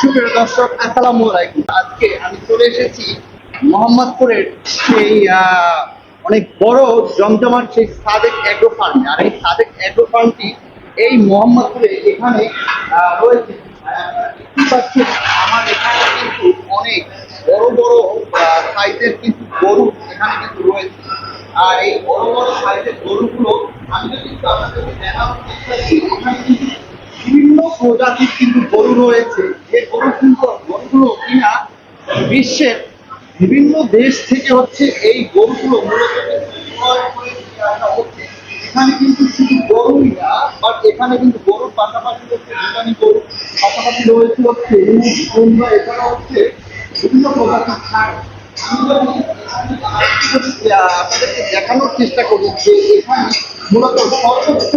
সুপ্রিয় দর্শক, আসসালামু আলাইকুম। আজকে আমি চলে এসেছি মোহাম্মদপুরের সেই অনেক বড় জমজমাট সেই সাদেক অ্যাগ্রো ফার্মে। আর এই সাদেক অ্যাগ্রো ফার্মটি এই মোহাম্মদপুরে এখানে রয়েছে। আমার এখানে কিন্তু অনেক বড় বড় সাইজের কিন্তু গরু এখানে কিন্তু রয়েছে। আর এই বড় বড় সাইজের গরুগুলো আমি যদি আপনাদেরকে দেখানোর চেষ্টা করি, এখানে কিন্তু প্রজাতির কিন্তু গরু রয়েছে। যে গরু কিন্তু গরুগুলো কিনা বিশ্বের বিভিন্ন দেশ থেকে হচ্ছে এই গরুগুলো মূলত এখানে কিন্তু শুধু গরুই না বাট এখানে কিন্তু গরুর পাশাপাশি হচ্ছে ভুটানি গরু, পাশাপাশি রয়েছে হচ্ছে গরু এছাড়া হচ্ছে বিভিন্ন প্রজাতির আপনাদেরকে দেখানোর চেষ্টা করি যে এখানে মূলত সর্বোচ্চ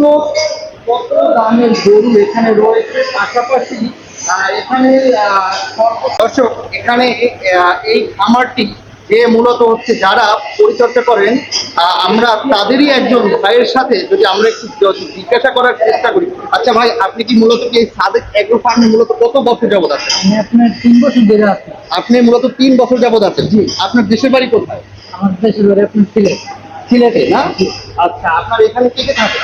কত দামের গরু এখানে রয়েছে? পাশাপাশি এখানে দর্শক এখানে এই খামারটি যে মূলত হচ্ছে যারা পরিচর্যা করেন আমরা তাদেরই একজন ভাইয়ের সাথে যদি আমরা একটু জিজ্ঞাসা করার চেষ্টা করি আচ্ছা ভাই আপনি কি মূলত কি এই সাদেক এগ্রো ফার্মে মূলত কত বছর যাবত আছেন? আমি আপনার তিন বছর ধরে আছি। আপনি মূলত তিন বছর যাবত আছেন? জি। আপনার দেশের বাড়ি কোথায়? আমার দেশের বাড়ি আপনার সিলেট। সিলেটে না? আচ্ছা আপনার এখানে কে কে থাকে?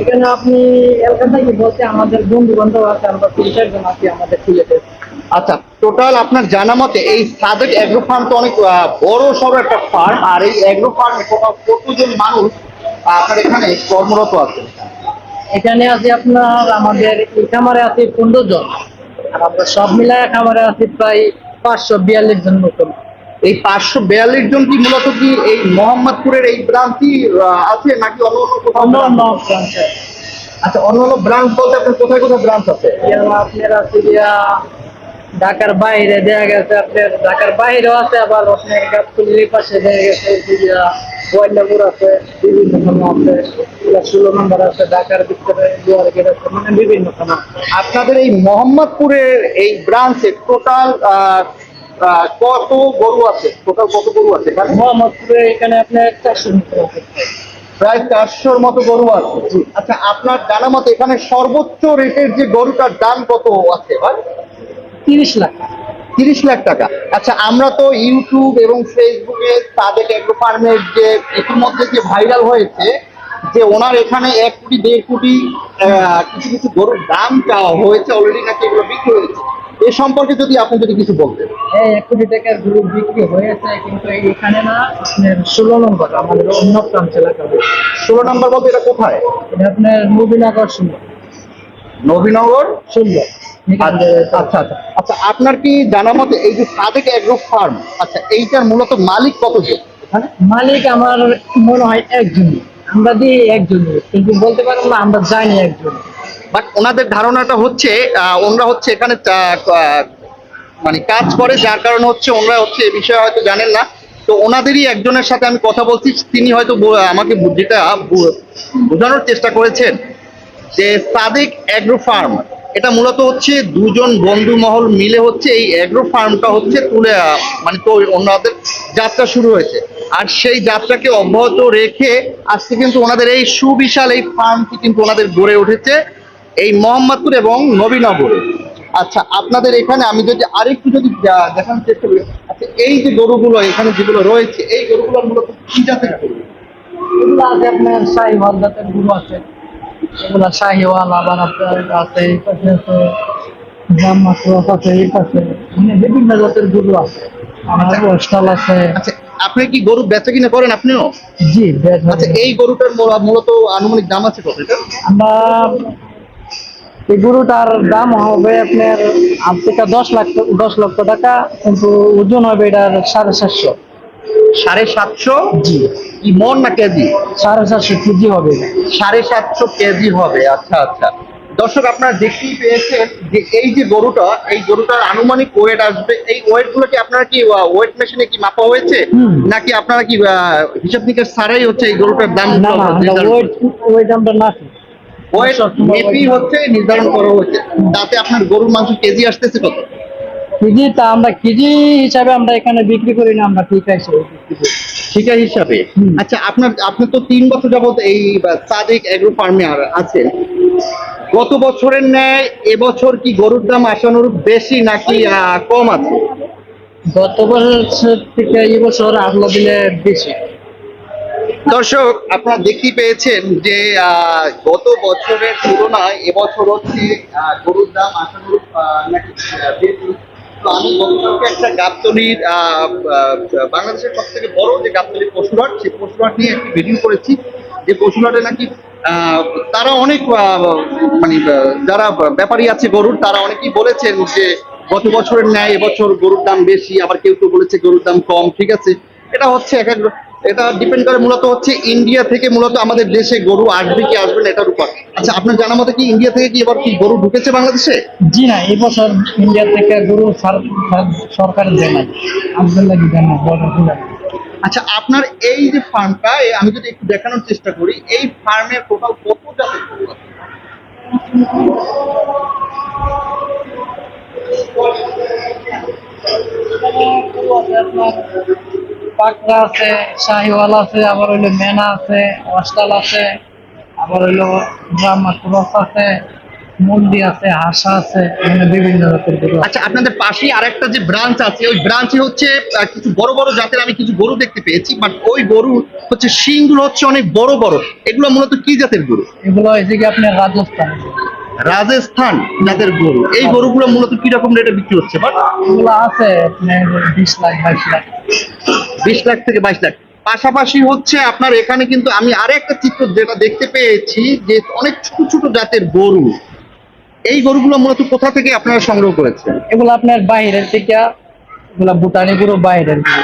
এখানে আপনি এলাকা থেকে বলতে আমাদের বন্ধু বান্ধব আছে আমরা তিন চারজন আছি আমাদের সিলেটে আচ্ছা টোটাল আপনার জানা মতে এই অ্যাগ্রো ফার্ম তো অনেক বড় সড়ো একটা ফার্ম আর এই অ্যাগ্রো ফার্মে কতজন মানুষ আপনার এখানে কর্মরত আছে? এখানে আছে আপনার আমাদের এই খামারে আছে পনেরো জন আর আমরা সব মিলায় খামারে আছি প্রায় পাঁচশো বিয়াল্লিশ জন মতন। এই পাঁচশো বিয়াল্লিশ জন কি মূলত কি এই মোহাম্মদপুরের এই ব্রাঞ্চই আছে নাকি অন্য অন্য কোথাও অন্য আছে? আচ্ছা অন্য অন্য ব্রাঞ্চ বলতে আপনার কোথায় কোথায় ব্রাঞ্চ আছে? আপনার আছে ঢাকার বাইরে দেখা গেছে আপনার ঢাকার বাইরেও আছে আবার আপনার গাছতলির পাশে দেখা গেছে গোয়াল্লাপুর আছে বিভিন্ন থানা আছে ষোলো নম্বর আছে ঢাকার ভিতরে আছে মানে বিভিন্ন থানা। আপনাদের এই মোহাম্মদপুরের এই ব্রাঞ্চে টোটাল কত গরু আছে? টোটাল কত গরু আছে এখানে? মোহাম্মদপুরে এখানে আপনার চারশো প্রায় চারশোর মতো গরু আছে। আচ্ছা আপনার জানা মতে এখানে সর্বোচ্চ রেটের যে গরুটার দাম কত আছে ভাই? তিরিশ লাখ। তিরিশ লাখ টাকা। আচ্ছা আমরা তো ইউটিউব এবং ফেসবুকে তাদের এগ্রো ফার্মের যে ইতিমধ্যে যে ভাইরাল হয়েছে যে ওনার এখানে এক কোটি দেড় কোটি আহ, কিছু কিছু গরুর দাম চাওয়া হয়েছে অলরেডি নাকি এগুলো বিক্রি হয়েছে। এ সম্পর্কে যদি আপনি যদি কিছু বলতেন। এই এক কোটি টাকার গ্রুপ বিক্রি হয়েছে কিন্তু এখানে না আপনার ষোলো নম্বর আমাদের অন্য প্রান্ত এলাকা ষোলো নম্বর বলতে এটা কোথায়? এটা আপনার নবীনগর সুন্দর। নবীনগর? সুন্দর। আচ্ছা আচ্ছা আচ্ছা। আচ্ছা আপনার কি জানা মতে এই যে সাদেক এগ্রো ফার্ম আচ্ছা এইটার মূলত মালিক কতজন এখানে মালিক আমার মনে হয় একজন। আমরা দিই একজন কিন্তু বলতে পারব না আমরা জানি একজন। বাট ওনাদের ধারণাটা হচ্ছে ওনারা হচ্ছে এখানে মানে কাজ করে, যার কারণে হচ্ছে ওনারা হচ্ছে এ বিষয়ে হয়তো জানেন না। তো ওনাদেরই একজনের সাথে আমি কথা বলছি, তিনি হয়তো আমাকে যেটা বোঝানোর চেষ্টা করেছেন যে সাদেক অ্যাগ্রো ফার্ম এটা মূলত হচ্ছে দুজন বন্ধু মহল মিলে হচ্ছে এই অ্যাগ্রো ফার্মটা হচ্ছে তুলে মানে তো ওনাদের যাত্রা শুরু হয়েছে। আর সেই যাত্রাকে অব্যাহত রেখে আজকে কিন্তু ওনাদের এই সুবিশাল এই ফার্মটি কিন্তু ওনাদের গড়ে উঠেছে। এই মোহাম্মদপুর এবং নবীনগরে। আচ্ছা আপনাদের এখানে আমি যদি আরেকটু যদি দেখানোর চেষ্টা করি আচ্ছা এই যে গরুগুলো এখানে যেগুলো রয়েছে এই গরুগুলো মূলত কি জাতের গরু? এগুলো আছে আপনার শাহিওয়াল জাতেরগুলো আছে। এগুলো শাহিওয়াল আবার আপনার আছে এই পাশে আছে আছে এই পাশে মানে বিভিন্ন জাতেরগুলো আছে। আমার স্টল আছে। আচ্ছা আপনি কি গরু বেচা কিনা করেন আপনিও? জি আচ্ছা এই গরুটার মূলত আনুমানিক দাম আছে কত এটা আমরা এই গরুটার দাম হবে আপনার আট থেকে দশ লাখ দশ লক্ষ টাকা কিন্তু ওজন হবে এটার সাড়ে সাতশো। সাড়ে সাতশো? জি। কি মন না কেজি? সাড়ে সাতশো কেজি হবে। সাড়ে সাতশো কেজি হবে আচ্ছা আচ্ছা। দর্শক আপনারা দেখতেই পেয়েছেন যে এই যে গরুটা এই গরুটার আনুমানিক ওয়েট আসবে। এই ওয়েটগুলো কি আপনারা কি ওয়েট মেশিনে কি মাপা হয়েছে? নাকি আপনারা কি হিসাব নিকাশ ছাড়াই হচ্ছে এই গরুটার দাম ওয়েট ওয়েট আমরা না ওয়েট মেপি হচ্ছে নির্ধারণ করা হয়েছে তাতে আপনার গরুর মাংস কেজি আসতেছে কত? কেজি তা আমরা কেজি হিসাবে আমরা এখানে বিক্রি করি না আমরা ঠিক আছে ঠিকা হিসাবে? আচ্ছা আপনার আপনি তো তিন বছর যাবত এই বা, সাদেক এগ্রো ফার্মে আছেন। গত বছরের ন্যায় এবছর কি গরুর দাম আশানুরূপ বেশি নাকি কম আছে? গত বছর থেকে এবছর বছর আগলা দিলে বেশি। দর্শক, আপনারা দেখতেই পেয়েছেন যে গত বছরের তুলনায় এবছর হচ্ছে গরুর দাম নাকি তো আমি একটা বাংলাদেশের বড় যে সেই নিয়ে ভিডিও করেছি। যে নাকি তারা অনেক মানে যারা ব্যাপারী আছে গরুর, তারা অনেকেই বলেছেন যে, গত বছরের ন্যায় এবছর গরুর দাম বেশি, আবার কেউ কেউ বলেছে গরুর দাম কম, ঠিক আছে? এটা হচ্ছে এক এক এটা ডিপেন্ড করে মূলত হচ্ছে ইন্ডিয়া থেকে মূলত আমাদের দেশে গরু আসবে কি আসবে না এটার উপর। আচ্ছা আপনার জানা মতে কি ইন্ডিয়া থেকে কি এবার কি গরু ঢুকেছে বাংলাদেশে? জি না এই বছর ইন্ডিয়া থেকে গরু সার- সার- সরকার দেয় নাই। আমাদের লাগি দেয় না বড় দিলে আচ্ছা আপনার এই যে ফার্মটা আমি যদি একটু দেখানোর চেষ্টা করি এই ফার্মের টোটাল কত জাতের গরু আছে? পাকড়া আছে শাহিওয়াল আছে আবার হইল মেনা আছে অস্টাল আছে আবার হইল ব্রাহ্মা ক্রস আছে মুন্ডি আছে হাসা আছে মানে বিভিন্ন জাতের গরু আচ্ছা আপনাদের পাশেই আরেকটা যে ব্রাঞ্চ আছে ওই ব্রাঞ্চে হচ্ছে কিছু বড় বড় জাতের আমি কিছু গরু দেখতে পেয়েছি বাট ওই গরু হচ্ছে শিংগুলো হচ্ছে অনেক বড় বড়। এগুলো মূলত কি জাতের গরু? এগুলো হয়েছে কি আপনার রাজস্থান। রাজস্থান জাতের গরু এই গরুগুলো মূলত কি রকম রেটে বিক্রি হচ্ছে? আছে বিশ লাখ বাইশ লাখ। বিশ লাখ থেকে বাইশ লাখ। পাশাপাশি হচ্ছে আপনার এখানে কিন্তু আমি আরেকটা চিত্র যেটা দেখতে পেয়েছি যে অনেক ছোট ছোট জাতের গরু এই গরুগুলো মূলত কোথা থেকে আপনারা সংগ্রহ করেছেন? এগুলো আপনার বাইরের থেকে এগুলো ভুটানি গরু বাইরের গরু।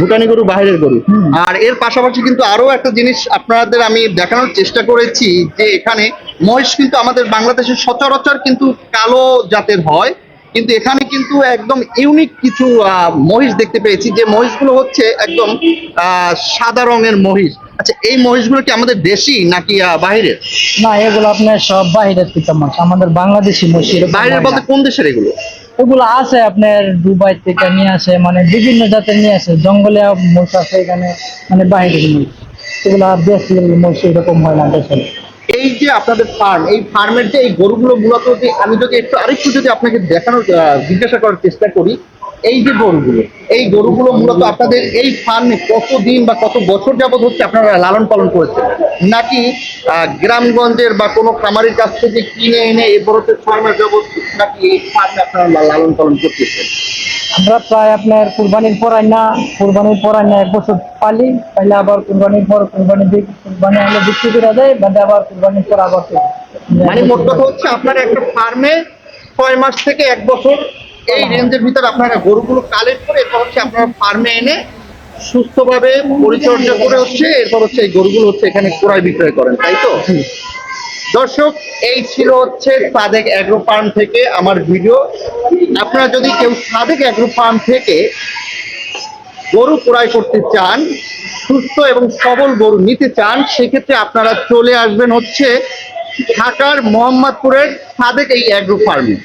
ভুটানি গরু বাইরের গরু। আর এর পাশাপাশি কিন্তু আরও একটা জিনিস আপনাদের আমি দেখানোর চেষ্টা করেছি যে এখানে মহিষ কিন্তু আমাদের বাংলাদেশের সচরাচর কিন্তু কালো জাতের হয়। কিন্তু এখানে কিন্তু একদম ইউনিক কিছু আহ, মহিষ দেখতে পেয়েছি। যে মহিষগুলো হচ্ছে একদম আহ, সাদা রঙের মহিষ। আচ্ছা এই মহিষগুলো কি আমাদের দেশি নাকি আহ, বাইরের না এগুলো আপনার সব বাইরের থেকে মাছ। আমাদের বাংলাদেশি মহিষ বাইরের বলতে কোন দেশের এগুলো? ওগুলো আছে আপনার দুবাই থেকে নিয়ে আসে মানে বিভিন্ন জাতের নিয়ে আসে। জঙ্গলে মোষ আছে এখানে মানে বাইরের মহিষ। এগুলো দেশি মোষ এরকম হয় না দেশে এই যে আপনাদের ফার্ম এই ফার্মের যে এই গরুগুলো মূলত যে আমি যদি একটু আরেকটু যদি আপনাকে দেখানোর জিজ্ঞাসা করার চেষ্টা করি, এই যে গরুগুলো, এই গরুগুলো মূলত আপনাদের এই ফার্মে কত দিন বা কত বছর যাবত হচ্ছে আপনারা লালন পালন করেছেন? নাকি গ্রামগঞ্জের বা কোনো খামারের কাছ থেকে কিনে এনে এরপর হচ্ছে ছয় মাস যাবত নাকি এই ফার্মে আপনারা লালন পালন করতেছেন? আমরা প্রায় আপনার কুরবানির পর না কুরবানির পর না এক বছর পালি তাহলে আবার কুরবানির পর কুরবানি দিক কুরবানি বিক্রি করে দেয় বাদে আবার কুরবানির পর আবার। মানে মোট কথা হচ্ছে আপনার একটা ফার্মে ছয় মাস থেকে এক বছর এই রেঞ্জের ভিতরে আপনারা গরুগুলো কালেক্ট করে এরপর হচ্ছে আপনারা ফার্মে এনে সুস্থভাবে পরিচর্যা করে হচ্ছে এরপর হচ্ছে এই গরুগুলো হচ্ছে এখানে ক্রয় বিক্রয় করেন তাই তো দর্শক, এই ছিল হচ্ছে সাদেক অ্যাগ্রো ফার্ম থেকে আমার ভিডিও আপনারা যদি কেউ সাদেক অ্যাগ্রো ফার্ম থেকে গরু ক্রয় করতে চান, সুস্থ এবং সবল গরু নিতে চান, সেক্ষেত্রে আপনারা চলে আসবেন হচ্ছে ঢাকার মোহাম্মদপুরের সাদেক এই অ্যাগ্রো ফার্মে